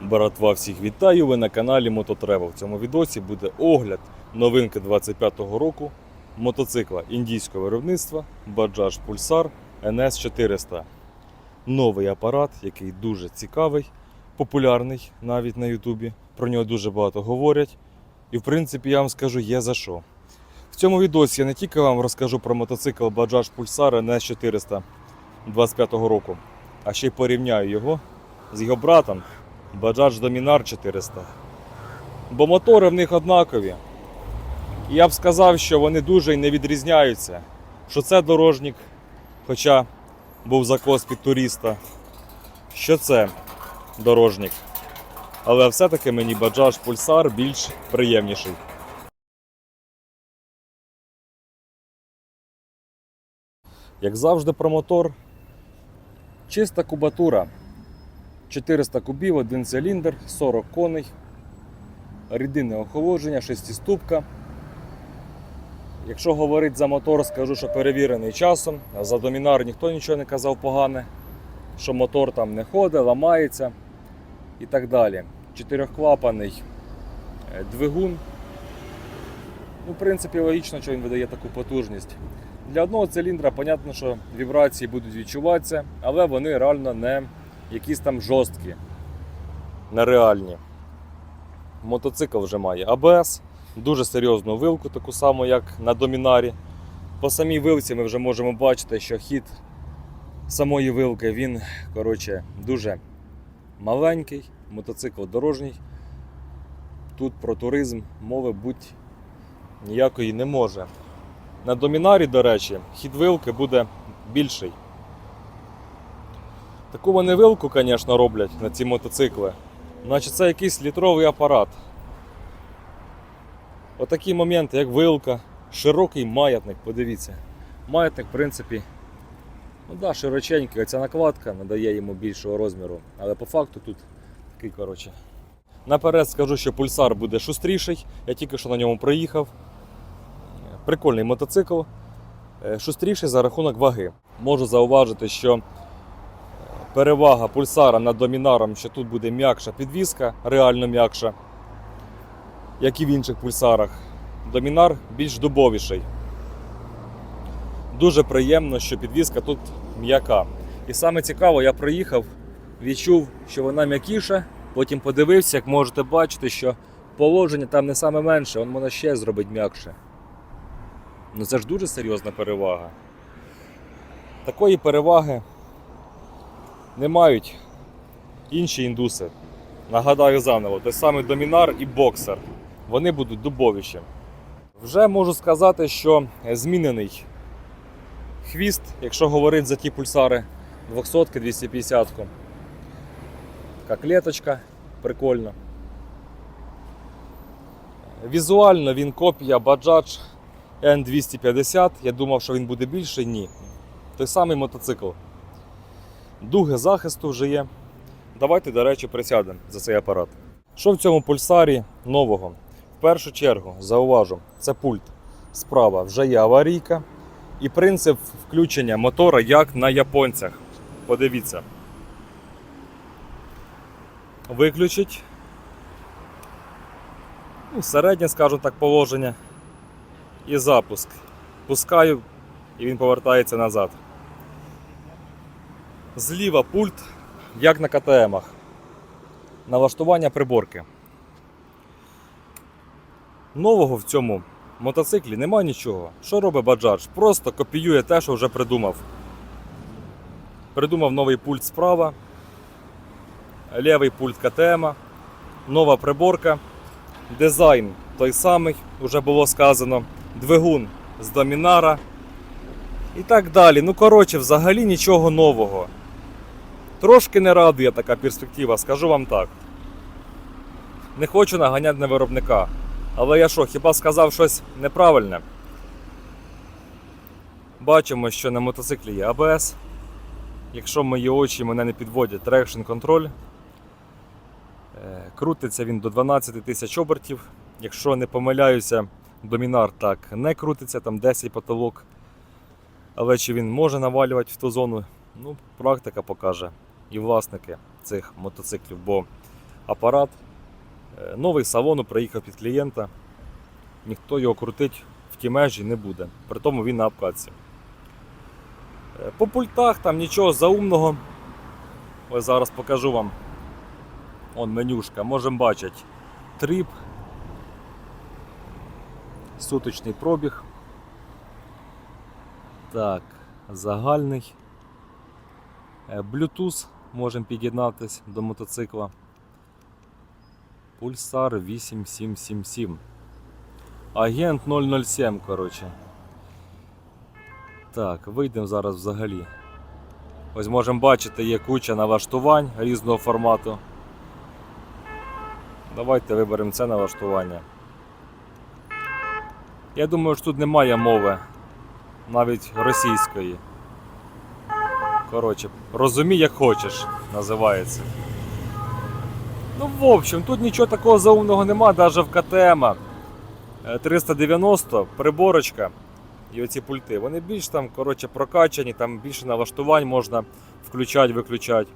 Братва, всіх вітаю! Ви на каналі Мототревел. В цьому відосі буде огляд новинки 25-го року мотоцикла індійського виробництва Bajaj Pulsar NS400. Новий апарат, який дуже цікавий, популярний навіть на Ютубі. Про нього дуже багато говорять. І в принципі я вам скажу є за що. В цьому відосі я не тільки вам розкажу про мотоцикл Bajaj Pulsar NS400 25-го року, а ще й порівняю його з його братом Bajaj Dominar 400. Бо мотори в них однакові. Я б сказав, що вони дуже не відрізняються. Що це дорожник, хоча був закос під туриста. Що це дорожник. Але все-таки мені Bajaj Pulsar більш приємніший. Як завжди про мотор. Чиста кубатура. 400 кубів, один циліндр, 40 коней, рідинне охолодження, шестиступка. Якщо говорити за мотор, скажу, що перевірений часом. За домінар ніхто нічого не казав погане, що мотор там не ходить, ламається і так далі. Чотирьохклапаний е, двигун. Ну, в принципі, логічно, що він видає таку потужність. Для одного циліндра, понятно, що вібрації будуть відчуватися, але вони реально не якісь там жорсткі, нереальні. Мотоцикл вже має АБС, дуже серйозну вилку, таку саму, як на домінарі. По самій вилці ми вже можемо бачити, що хід самої вилки він коротше, дуже маленький, мотоцикл дорожній. Тут про туризм мови будь ніякої не може. На домінарі, до речі, хід вилки буде більший. Таку вони вилку, звісно, роблять на ці мотоцикли. Наче це якийсь літровий апарат. Отакі моменти, як вилка, широкий маятник, подивіться. Маятник, в принципі, ну да, широченький, оця накладка надає йому більшого розміру. Але по факту тут такий, коротше. Наперед скажу, що пульсар буде шустріший. Я тільки що на ньому проїхав. Прикольний мотоцикл. Е, Шустріший за рахунок ваги. Можу зауважити, що перевага пульсара над домінаром, що тут буде м'якша підвіска, реально м'якша, як і в інших пульсарах. Домінар більш дубовіший. Дуже приємно, що підвіска тут м'яка. І саме цікаво, я проїхав, відчув, що вона м'якіша, потім подивився, як можете бачити, що положення там не саме менше, воно можна ще зробить м'якше. Ну це ж дуже серйозна перевага. Такої переваги не мають інші індуси. Нагадаю заново, той самий домінар і боксер. Вони будуть дубовіші. Вже можу сказати, що змінений хвіст, якщо говорити за ті пульсари 200 250 Така клеточка, прикольно. Візуально він копія Bajaj N250. Я думав, що він буде більший. Ні. Той самий мотоцикл. Дуги захисту вже є. Давайте, до речі, присядемо за цей апарат. Що в цьому пульсарі нового? В першу чергу, зауважу, це пульт. Справа вже є аварійка. І принцип включення мотора як на японцях. Подивіться. Виключить. Ну, середнє, скажімо так, положення. І запуск. Пускаю, і він повертається назад. Зліва пульт, як на КТМах. Налаштування приборки. Нового в цьому мотоциклі немає нічого. Що робить Bajaj? Просто копіює те, що вже придумав. Придумав новий пульт справа, лівий пульт КТМ, нова приборка, дизайн той самий, вже було сказано, двигун з домінара і так далі. Ну, коротше, взагалі нічого нового. Трошки не радує така перспектива, скажу вам так. Не хочу наганяти на виробника. Але я що, хіба сказав щось неправильне? Бачимо, що на мотоциклі є АБС. Якщо мої очі мене не підводять, трекшн контроль. Е, Крутиться він до 12 тисяч обертів. Якщо не помиляюся, домінар так не крутиться, там 10 потолок. Але чи він може навалювати в ту зону, ну, практика покаже і власники цих мотоциклів. Бо апарат. Е, Новий салону приїхав під клієнта. Ніхто його крутить в ті межі не буде. При тому він на обкатці. Е, По пультах там нічого заумного. Ось зараз покажу вам. Он менюшка, можемо бачити. Тріп. Суточний пробіг. Так, загальний. Е, Bluetooth можемо під'єднатися до мотоцикла. Пульсар 8777. Агент 007, коротше. Так, вийдемо зараз взагалі. Ось можемо бачити, є куча налаштувань різного формату. Давайте виберемо це налаштування. Я думаю, що тут немає мови, навіть російської. Коротше, розумій як хочеш, називається. Ну, в общем, тут нічого такого заумного нема, навіть в КТМ. е, 390 приборочка і оці пульти. Вони більш там, коротше, прокачані, там більше налаштувань можна включати, виключати.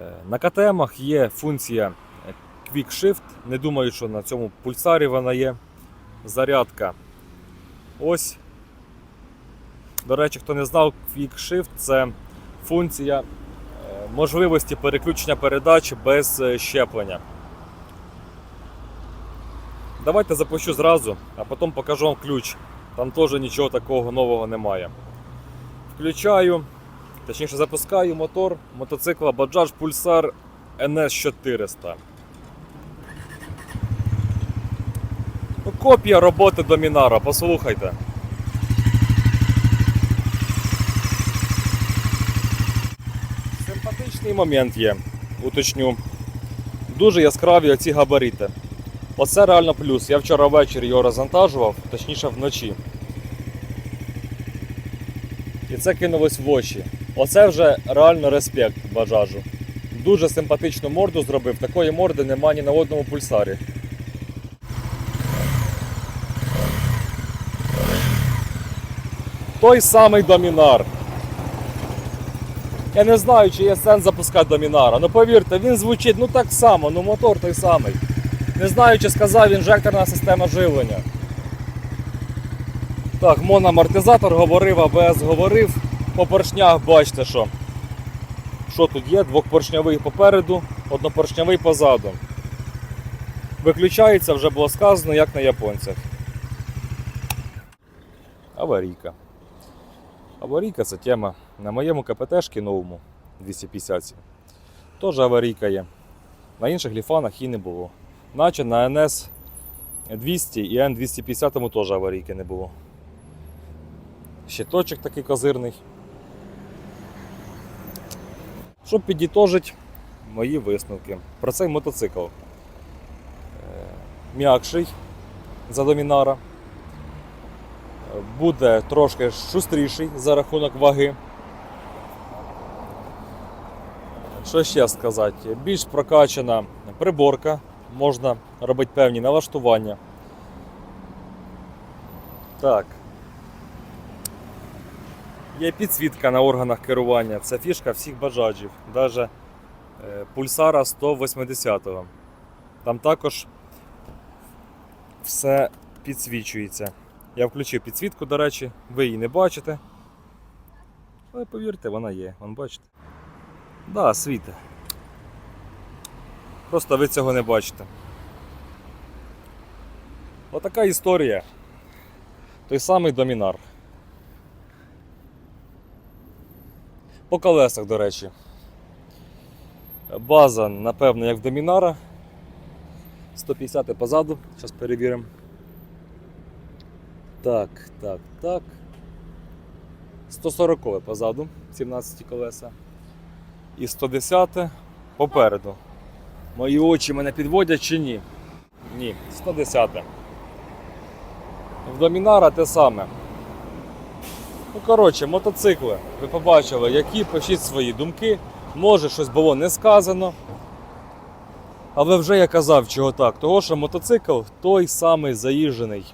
Е, На КТМах є функція е, Quick Shift. Не думаю, що на цьому пульсарі вона є. Зарядка. Ось. До речі, хто не знав, Quick Shift це функція е, можливості переключення передач без е, щеплення. Давайте запущу зразу, а потім покажу вам ключ. Там теж нічого такого нового немає. Включаю, точніше запускаю мотор мотоцикла Bajaj Pulsar NS400. Ну, копія роботи Домінара, послухайте. Симпатичний момент є, уточню. Дуже яскраві оці габарити. Оце реально плюс. Я вчора ввечері його розвантажував, точніше вночі. І це кинулось в очі. Оце вже реально респект бажажу. Дуже симпатичну морду зробив. Такої морди нема ні на одному пульсарі. Той самий домінар. Я не знаю, чи є сенс запускати домінара. Ну повірте, він звучить ну так само, ну мотор той самий. Не знаю, чи сказав інжекторна система живлення. Так, моноамортизатор говорив, АБС говорив. По поршнях бачите що. Що тут є? Двохпоршньовий попереду, однопоршньовий позаду. Виключається, вже було сказано, як на японцях. Аварійка. Аварійка це тема. На моєму КПТшки новому 250 теж аварійка є. На інших ліфанах її не було. Наче на NS 200 і N250 теж аварійки не було. Щиточок такий козирний. Щоб підітожити мої висновки про цей мотоцикл. Е, М'якший за домінара. Е, Буде трошки шустріший за рахунок ваги. Що ще сказати? Більш прокачана приборка, можна робити певні налаштування. Так. Є підсвітка на органах керування. Це фішка всіх бажаджів, навіть е, пульсара 180-го. Там також все підсвічується. Я включив підсвітку, до речі, ви її не бачите. Але повірте, вона є. Вон бачите? Да, світе. Просто ви цього не бачите. Отака історія. Той самий домінар. По колесах, до речі. База, напевно, як в домінара. 150 позаду, зараз перевіримо. Так, так, так. 140 позаду, 17 колеса. І 110 попереду. Мої очі мене підводять чи ні? Ні, 110. В Домінара те саме. Ну, коротше, мотоцикли. Ви побачили, які пишіть свої думки. Може, щось було не сказано. Але вже я казав, чого так. Того, що мотоцикл той самий заїжджений.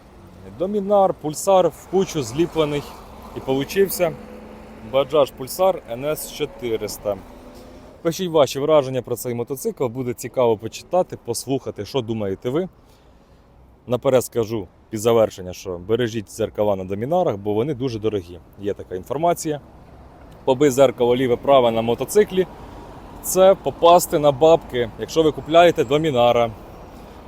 Домінар, пульсар в кучу зліплений. І получився Bajaj Pulsar NS400. Пишіть ваші враження про цей мотоцикл, буде цікаво почитати, послухати, що думаєте ви. Наперед скажу під завершення, що бережіть зеркала на домінарах, бо вони дуже дорогі. Є така інформація. Поби зеркало ліве-праве на мотоциклі це попасти на бабки, якщо ви купляєте домінара.